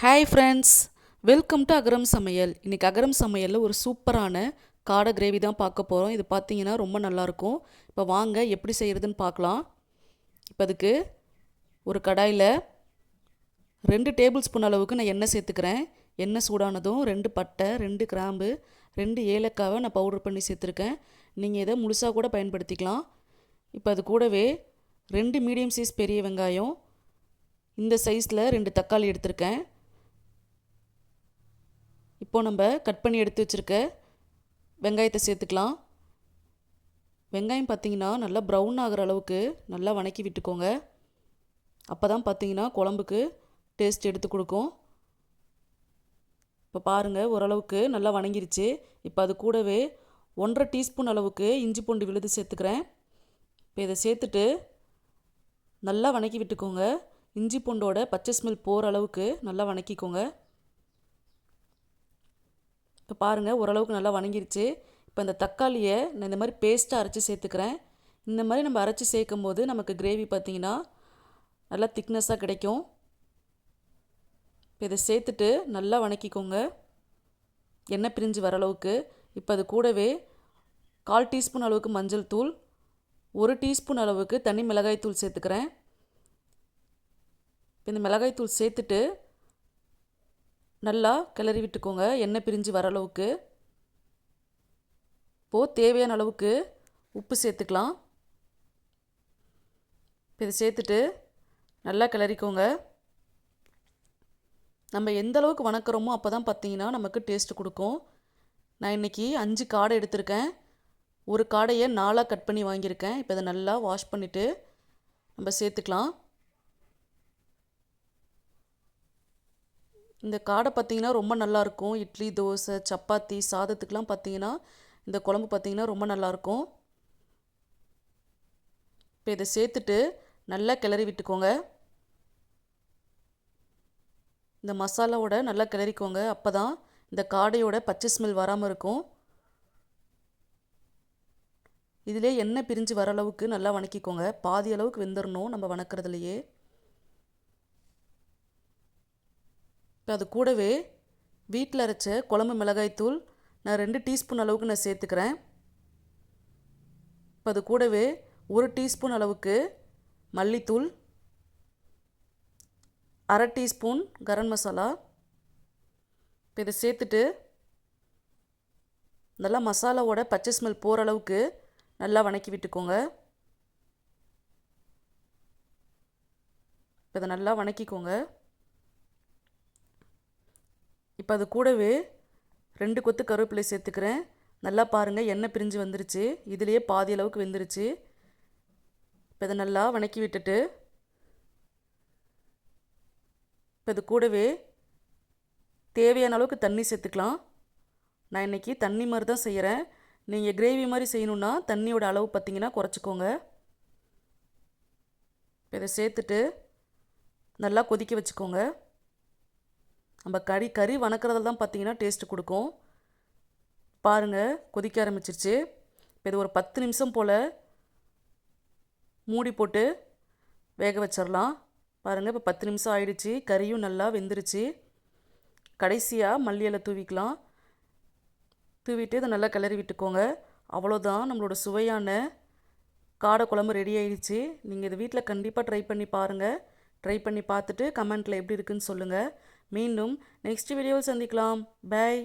Hi friends welcome to Agaram சமையல் இன்றைக்கி அகரம் சமையலில் ஒரு சூப்பரான காடை கிரேவி தான் பார்க்க போகிறோம் இது பார்த்தீங்கன்னா ரொம்ப நல்லாயிருக்கும் இப்போ வாங்க எப்படி செய்கிறதுன்னு பார்க்கலாம். இப்போ அதுக்கு ஒரு கடாயில் ரெண்டு டேபிள் ஸ்பூன் அளவுக்கு நான் எண்ணெய் சேர்த்துக்கிறேன். எண்ணெய் சூடானதும் ரெண்டு பட்டை ரெண்டு கிராம்பு ரெண்டு ஏலக்காவை நான் பவுடர் பண்ணி சேர்த்துருக்கேன். நீங்கள் இதை முழுசாக கூட பயன்படுத்திக்கலாம். இப்போ அது கூடவே ரெண்டு மீடியம் சைஸ் பெரிய வெங்காயம் இந்த சைஸில் ரெண்டு தக்காளி எடுத்திருக்கேன். இப்போது நம்ம கட் பண்ணி எடுத்து வச்சுருக்க வெங்காயத்தை சேர்த்துக்கலாம். வெங்காயம் பார்த்திங்கன்னா நல்லா ப்ரௌன் ஆகிற அளவுக்கு நல்லா வணக்கி விட்டுக்கோங்க. அப்போ தான் பார்த்தீங்கன்னா குழம்புக்கு டேஸ்ட் எடுத்து கொடுக்கும். இப்போ பாருங்கள் ஓரளவுக்கு நல்லா வணங்கிருச்சு. இப்போ அது கூடவே ஒன்றரை டீஸ்பூன் அளவுக்கு இஞ்சி பூண்டு விழுது சேர்த்துக்கிறேன். இப்போ இதை சேர்த்துட்டு நல்லா வணக்கி விட்டுக்கோங்க. இஞ்சி பூண்டோட பச்சை ஸ்மெல் போகிற அளவுக்கு நல்லா வணக்கிக்கோங்க. இப்போ பாருங்கள் ஓரளவுக்கு நல்லா வணங்கிருச்சு. இப்போ இந்த தக்காளியை நான் இந்த மாதிரி பேஸ்ட்டாக அரைச்சி சேர்த்துக்கிறேன். இந்த மாதிரி நம்ம அரைச்சி சேர்க்கும் போது நமக்கு கிரேவி பார்த்திங்கன்னா நல்லா திக்னஸாக கிடைக்கும். இப்போ இதை சேர்த்துட்டு நல்லா வணக்கிக்கோங்க. எண்ணெய் பிரிஞ்சு வர அளவுக்கு. இப்போ அது கூடவே கால் டீஸ்பூன் அளவுக்கு மஞ்சள் தூள் ஒரு டீஸ்பூன் அளவுக்கு தனி மிளகாய் தூள் சேர்த்துக்கிறேன். இப்போ இந்த மிளகாய் தூள் சேர்த்துட்டு நல்லா கிளறி விட்டுக்கோங்க. எண்ணெய் பிரிஞ்சு வர அளவுக்கு. இப்போது தேவையான அளவுக்கு உப்பு சேர்த்துக்கலாம். இப்போ இதை சேர்த்துட்டு நல்லா கிளறிக்கோங்க. நம்ம எந்த அளவுக்கு வணக்கிறோமோ அப்போ தான் பார்த்தீங்கன்னா நமக்கு டேஸ்ட் கொடுக்கும். நான் இன்றைக்கி அஞ்சு காடை எடுத்திருக்கேன். ஒரு காடையை நாலாக கட் பண்ணி வாங்கியிருக்கேன். இப்போ இதை நல்லா வாஷ் பண்ணிவிட்டு நம்ம சேர்த்துக்கலாம். இந்த காடை பார்த்திங்கன்னா ரொம்ப நல்லாயிருக்கும். இட்லி தோசை சப்பாத்தி சாதத்துக்கெலாம் பார்த்திங்கன்னா இந்த குழம்பு பார்த்திங்கன்னா ரொம்ப நல்லாயிருக்கும். இப்போ இதை சேர்த்துட்டு நல்லா கிளறி விட்டுக்கோங்க. இந்த மசாலாவோட நல்லா கிளறிக்கோங்க. அப்போ தான் இந்த காடையோட பச்சை ஸ்மெல் வராமல் இருக்கும். இதிலே எண்ணெய் பிரிஞ்சு வர அளவுக்கு நல்லா வணக்கிக்கோங்க. பாதி அளவுக்கு வெந்துடணும் நம்ம வணக்கிறதுலையே. இப்போ அது கூடவே வீட்டில் அரைச்ச குழம்பு மிளகாய்த்தூள் நான் ரெண்டு டீஸ்பூன் அளவுக்கு நான் சேர்த்துக்கிறேன். இப்போ அது கூடவே ஒரு டீஸ்பூன் அளவுக்கு மல்லித்தூள் அரை டீஸ்பூன் கரம் மசாலா. இப்போ இதை சேர்த்துட்டு நல்லா மசாலாவோட பச்சை ஸ்மெல் போகிற அளவுக்கு நல்லா வணக்கி விட்டுக்கோங்க. இப்போ இதை நல்லா வணக்கிக்கோங்க. இப்போ அது கூடவே ரெண்டு கொத்து கருவேப்பிலை சேர்த்துக்கிறேன். நல்லா பாருங்கள் எண்ணெய் பிரிஞ்சு வந்துருச்சு. இதுலேயே பாதி அளவுக்கு வெந்துருச்சு. இப்போ இதை நல்லா வணக்கி விட்டுட்டு இப்போ இது கூடவே தேவையான அளவுக்கு தண்ணி சேர்த்துக்கலாம். நான் இன்றைக்கி தண்ணி மாதிரி தான் செய்கிறேன் நீங்கள் கிரேவி மாதிரி செய்யணுன்னா தண்ணியோட அளவு பார்த்திங்கன்னா குறைச்சிக்கோங்க. இப்போ இதை சேர்த்துட்டு நல்லா கொதிக்க வச்சுக்கோங்க. நம்ம கறி கறி வணக்கிறதுல தான் பார்த்தீங்கன்னா டேஸ்ட்டு கொடுக்கும். பாருங்கள் கொதிக்க ஆரம்பிச்சிருச்சு. இப்போ இது ஒரு பத்து நிமிஷம் போல் மூடி போட்டு வேக வச்சிடலாம் பாருங்கள் இப்போ பத்து நிமிஷம் ஆயிடுச்சு. கறியும் நல்லா வெந்துருச்சு. கடைசியாக மல்லி இலை தூவிக்கலாம். தூவிட்டு இதை நல்லா கிளறி விட்டுக்கோங்க. அவ்வளோதான் நம்மளோட சுவையான காடை குழம்பு ரெடி ஆயிடுச்சு. நீங்கள் இதை வீட்டில் கண்டிப்பாக ட்ரை பண்ணி பாருங்கள் ட்ரை பண்ணி பார்த்துட்டு கமெண்ட்டில் எப்படி இருக்குன்னு சொல்லுங்கள் மீண்டும் நெக்ஸ்ட் வீடியோவில் சந்திக்கலாம். பாய்